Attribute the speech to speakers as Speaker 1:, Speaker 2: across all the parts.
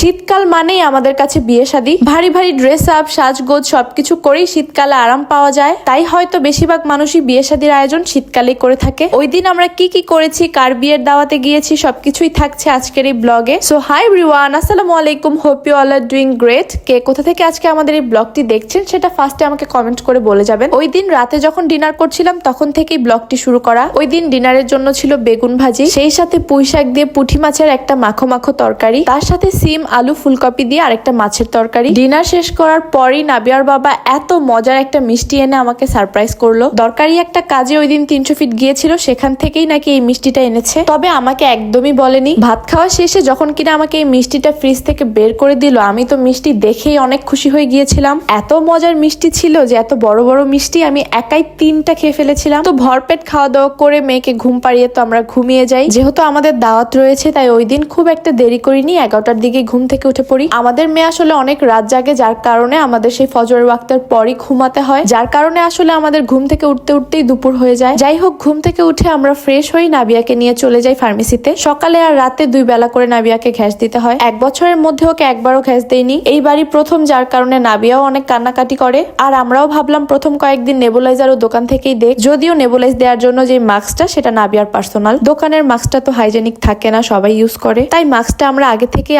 Speaker 1: শীতকাল মানেই আমাদের কাছে বিয়ে শাদী। ভারী ভারী ড্রেস আপ সাজগোজ সবকিছু করেই শীতকালে আরাম পাওয়া যায়। তাই হয়তো বেশিরভাগ মানুষই বিয়ে শাদীর আয়োজন শীতকালেই করে থাকে। ওই দিন আমরা কি কি করেছি, কার বিয়ের দাওয়াতে গিয়েছি, সবকিছুই থাকছে আজকের এই ব্লগে। সো হাই রিওয়ান আসসালামু আলাইকুম hope you all are doing great কে কোথা থেকে আজকে আমাদের এই ব্লগটি দেখছেন, সেটা ফার্স্টে আমাকে কমেন্ট করে বলে যাবেন। ওই দিন রাতে যখন ডিনার করছিলাম, তখন থেকেই ব্লগটি শুরু করা। ওই দিন ডিনারের জন্য ছিল বেগুন ভাজি, সেই সাথে পুঁই শাক দিয়ে পুঁটি মাছের একটা মাখো মাখো তরকারি, তার সাথে সিম আলু ফুলকপি দিয়ে আরেকটা মাছের তরকারি। ডিনার শেষ করার পরই নাবিয়ার বাবা এত মজার একটা মিষ্টি এনে আমাকে সারপ্রাইজ করল। দরকারি একটা কাজে ওই দিন তিনশো ফিট গিয়েছিল, সেখান থেকেই নাকি এই মিষ্টিটা এনেছে। তবে আমাকে একদমই বলেনি। ভাত খাওয়া শেষে যখন কিনা আমাকে এই মিষ্টিটা ফ্রিজ থেকে বের করে দিল, আমি তো মিষ্টি দেখেই অনেক খুশি হয়ে গিয়েছিলাম। এত মজার মিষ্টি ছিল যে এত বড় বড় মিষ্টি আমি একাই তিনটা খেয়ে ফেলেছিলাম। তো ভরপেট খাওয়া দাওয়া করে মেয়েকে ঘুম পাড়িয়ে তো আমরা ঘুমিয়ে যাই। যেহেতু আমাদের দাওয়াত রয়েছে, তাই ওই দিন খুব একটা দেরি করিনি, এগারোটার দিকে ঘুম থেকে উঠে পড়ি। আমাদের মেয়ে আসলে অনেক রাত জাগে, যার কারণে আমাদের সেই ফজর ওয়াক্তের পরই ঘুমাতে হয়। যার কারণে আসলে আমাদের ঘুম থেকে উঠতে উঠতেই দুপুর হয়ে যায়। যাই হোক, ঘুম থেকে উঠে আমরা ফ্রেশ হই নাবিয়াকে নিয়ে চলে যাই ফার্মেসিতে। সকালে আর রাতে দুই বেলা করে নাবিয়াকে ঘ্যাস দিতে হয়। এক বছরের মধ্যে ওকে একবারও ঘ্যাস দেয়নি এইবারই প্রথম, যার কারণে নাবিয়াও অনেক কান্নাকাটি করে। আর আমরাও ভাবলাম প্রথম কয়েকদিন নেবুলাইজার ও দোকান থেকেই দেখ। যদিও নেবুলাইজ দেওয়ার জন্য যে মাস্কটা, সেটা নাবিয়ার পার্সোনাল। দোকানের মাস্কটা তো হাইজেনিক থাকে না, সবাই ইউজ করে। তাই মাস্কটা আমরা আগে থেকেই থেকে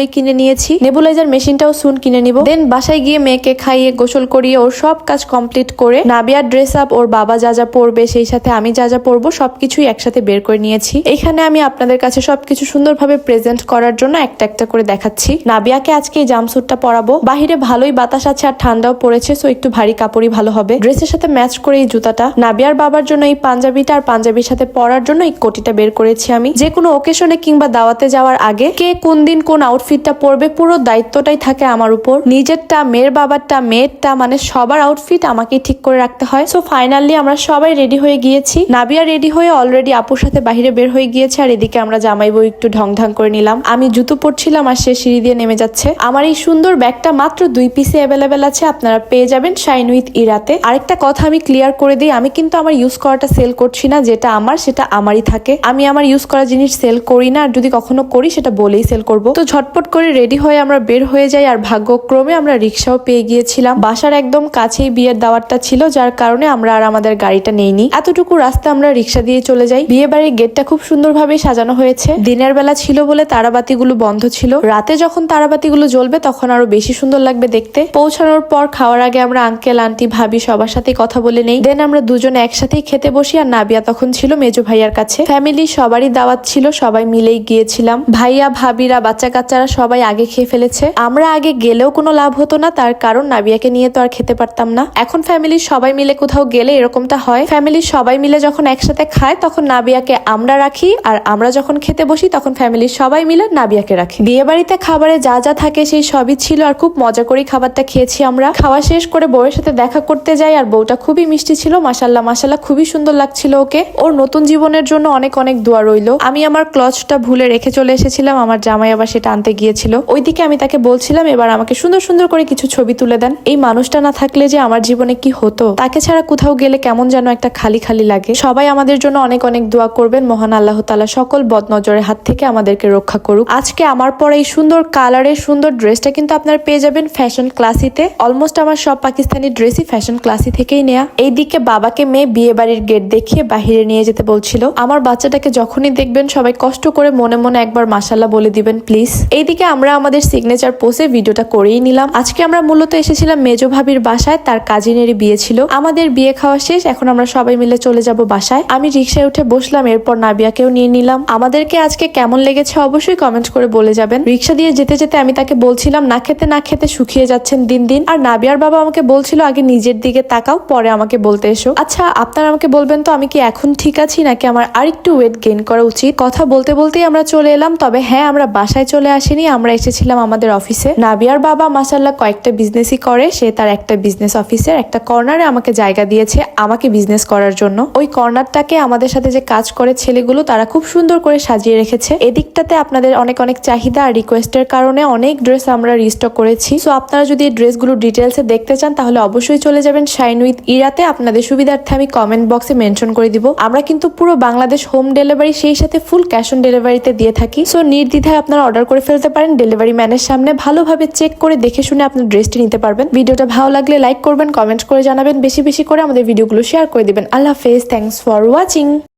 Speaker 1: আলাদাভাবেই কিনে নিয়েছি। নেবুলাইজার মেশিনটাও সুন কিনে নিব। দেন বাসায় গিয়ে মেয়েকে খাইয়ে গোসল করিয়ে ওর সব কাজ কমপ্লিট করে নাবিয়ার ড্রেস আপ ওর বাবা যা যা পরবে সেই সাথে আমি যা যা পরবো সবকিছুই একসাথে বের করে নিয়েছি। এখানে আমি আপনাদের কাছে সবকিছু সুন্দরভাবে প্রেজেন্ট করার জন্য একটা একটা করে দেখাচ্ছি। নাবিয়াকে আজকে এই জামস্যুটটা পরাবো। বাহিরে ভালোই বাতাস আছে আর ঠান্ডাও পড়েছে সো একটু ভারী কাপড়ই ভালো হবে। ড্রেসের সাথে ম্যাচ করে এই জুতাটা। নাবিয়ার বাবার জন্য এই পাঞ্জাবিটা আর পাঞ্জাবির সাথে পরার জন্য এই কোটিটা বের করেছি আমি। যে কোনো ওকেশনে কিংবা দাওয়াতে যাওয়ার আগে কে কোন দিন কোন আউটফিটটা পরবে, পুরো দায়িত্বটাই থাকে আমার উপর। নিজেরটা, মেয়ের বাবারটা, মেয়েরটা মানে সবার আউটফিট আমাকেই ঠিক করে রাখতে হয়। সো ফাইনালি আমরা সবাই রেডি হয়ে গিয়েছি। নাবিয়া রেডি হয়ে অলরেডি আপুর সাথে বাহিরে বের হয়ে গিয়েছে, আর এদিকে আমরা জামাই বউ একটু ঢং ঢং করে নিলাম। আমি জুতো পরছিলাম, আর সে সিঁড়ি দিয়ে নেমে যাচ্ছে। আমার এই সুন্দর ব্যাগটা মাত্র দুই পিসে অ্যাভেলেবেল আছে, আপনারা পেয়ে যাবেন শাইন উইথ ইরাতে আরেকটা কথা আমি ক্লিয়ার করে দিই, আমি কিন্তু আমার ইউজ করাটা সেল করছি না, যেটা আমার, সেটা আমারই থাকে। আমি আমার ইউজ করা জিনিস সেল করি না, আর যদি কখনো করি, সেটা বলেই সেল করব। তো ঝটপট করে রেডি হয়ে আমরা বের হয়ে যাই আর ভাগ্যক্রমে আমরা রিক্সাও পেয়ে গিয়েছিলাম। বাসার একদম কাছেই বিয়ের দাওয়াতটা ছিল, যার কারণে আমরা আর আমাদের গাড়িটা নেইনি। এতটুকু রাস্তা আমরা রিক্সা দিয়ে চলে যাই। বিয়ে বাড়ির গেটটা খুব সুন্দরভাবে সাজানো হয়েছে। দিনের বেলা ছিল বলে তারাবাতিগুলো বন্ধ ছিল। রাতে যখন তারাবাতিগুলো জ্বলবে, তখন আরও বেশি সুন্দর লাগবে দেখতে। পৌঁছানোর পর খাওয়ার আগে আমরা আঙ্কেল, আন্টি, ভাবি সবার সাথে কথা বলে নেই। দেন আমরা দুজনে একসাথেই খেতে বসি আর নাবিয়া তখন ছিল মেজো ভাইয়ার কাছে। ফ্যামিলি সবারই দাওয়াত ছিল, সবাই মিলেই গিয়েছিলাম। ভাইয়া, ভাবিরা বাচ্চা কাচ্চারা সবাই আগে খেয়ে ফেলেছে। আমরা আগে গেলেও কোনো লাভ হতো না, তার কারণ নাবিয়াকে নিয়ে তো আর খেতে পারতাম না। এখন ফ্যামিলির সবাই মিলে কোথাও গেলে এরকমটা হয়। ফ্যামিলির সবাই মিলে যখন একসাথে খায়, তখন নাবিয়াকে আমরা রাখি, আর আমরা যখন খেতে বসি, তখন ফ্যামিলির সবাই মিলে নাবিয়াকে রাখি। বিয়ে বাড়িতে খাবারে যা যা থাকে সেই সবই ছিল, আর খুব মজা করেই খাবারটা খেয়েছি আমরা। খাওয়া শেষ করে বউয়ের সাথে দেখা করতে যাই, আর বউটা খুবই মিষ্টি ছিল মাসাল্লাহ মাসাল্লাহ খুবই সুন্দর লাগছিল ওকে। ওর নতুন জীবনের জন্য অনেক অনেক দোয়া রইল। আমি আমার ক্লচটা ভুলে রেখে চলে এসেছিলাম, আমার জামাই আবার সেটা আনতে গিয়েছিল। ওইদিকে আমি তাকে বলছিলাম, এবার আমাকে সুন্দর সুন্দর করে কিছু ছবি তুলে দেন। এই মানুষটা না থাকলে যে আমার জীবনে কি হতো? তাকে ছাড়া কোথাও গেলে কেমন যেন একটা খালি খালি লাগে। সবাই আমাদের জন্য অনেক অনেক দোয়া করবেন। মহান আল্লাহ তালা সকল বদনজরের হাত থেকে আমাদেরকে রক্ষা করুক। আজকে আমার পর এই সুন্দর কালারের সুন্দর ড্রেসটা কিন্তু আপনারা পেয়ে যাবেন ফ্যাশন ক্লাসিতে। অলমোস্ট আমার সব পাকিস্তানি ড্রেসই ফ্যাশন ক্লাসি থেকেই নেয়া। এইদিকে বাবাকে মেয়ে বিয়ে বাড়ির গেট দেখিয়ে বাহিরে নিয়ে যেতে বলছিল। আমার বাচ্চাটাকে যখনই দেখবেন সবাই কষ্ট করে মনে মনে একবার মাসাল্লাহ বলে দিবেন, প্লিজ। এইদিকে আমরা আমাদের সিগনেচার পোসে ভিডিওটা করেই নিলাম। আজকে আমরা মূলত এসেছিলাম মেজো ভাবির বাসায়, তার কাজিনেরই বিয়ে ছিল। আমাদের বিয়ে খাওয়া শেষ, এখন আমরা সবাই মিলে চলে যাব বাসায়। আমি রিক্সায় উঠে বসলাম, এরপর নাবিয়াকেও নিয়ে নিলাম। আমাদেরকে আজকে কেমন লেগেছে অবশ্যই কমেন্ট করে বলে যাবেন। রিক্সা দিয়ে যেতে যেতে আমি তাকে বলছিলাম, না খেতে না খেতে শুকিয়ে যাচ্ছেন দিন দিন। আর নাবিয়ার বাবা আমাকে বলছিল, আগে নিজের দিকে তাকাও, পরে আমাকে বলতে এসো। আচ্ছা আপনারা আমাকে বলবেন তো, আমি কি এখন ঠিক আছি, নাকি আমার আরেকটু ওয়েট গেইন করা উচিত? কথা বলতে, বলতেই আমরা চলে এলাম, তবে হ্যাঁ আমরা বাসায় চলে আসিনি আমরা এসেছিলাম আমাদের অফিসে। নাবিয়ার বাবা মাসাল্লাহ কয়েকটা বিজনেসই করে, সে তার একটা বিজনেস অফিসের একটা কর্নারে আমাকে জায়গা দিয়েছে আমাকে বিজনেস করার জন্য। ওই কর্নারটাকে আমাদের সাথে যে কাজ করে ছেলেগুলো, তারা খুব সুন্দর করে সাজিয়ে রেখেছে। এদিকটাতে আপনাদের অনেক অনেক চাহিদা আর রিকোয়েস্টের কারণে অনেক ড্রেস আমরা রিস্টক করেছি। সো আপনারা যদি এই ড্রেসগুলো ডিটেলসে দেখতে চান, তাহলে অবশ্যই চলে যাবেন শাইন উইথ ইরাতে আপনাদের সুবিধার্থে আমি কমেন্ট বক্সে মেনশন করে দিব। আমরা কিন্তু পুরো বাংলাদেশ হোম ডেলিভারি সেই সাথে ফুল ক্যাশ অন ডেলিভারিতে দিয়ে থাকি। সো নির্দ্বিধায় আপনারা অর্ডার করে ফেলতে ফেলতে পারেন ডেলিভারি ম্যানের সামনে ভালোভাবে চেক করে দেখে শুনে আপনার ড্রেসটি নিতে পারবেন। ভিডিওটা ভালো লাগলে লাইক করবেন কমেন্ট করে জানাবেন, বেশি বেশি করে আমাদের ভিডিওগুলো শেয়ার করে দিবেন। আল্লাহ হাফেজ থ্যাংকস ফর ওয়াচিং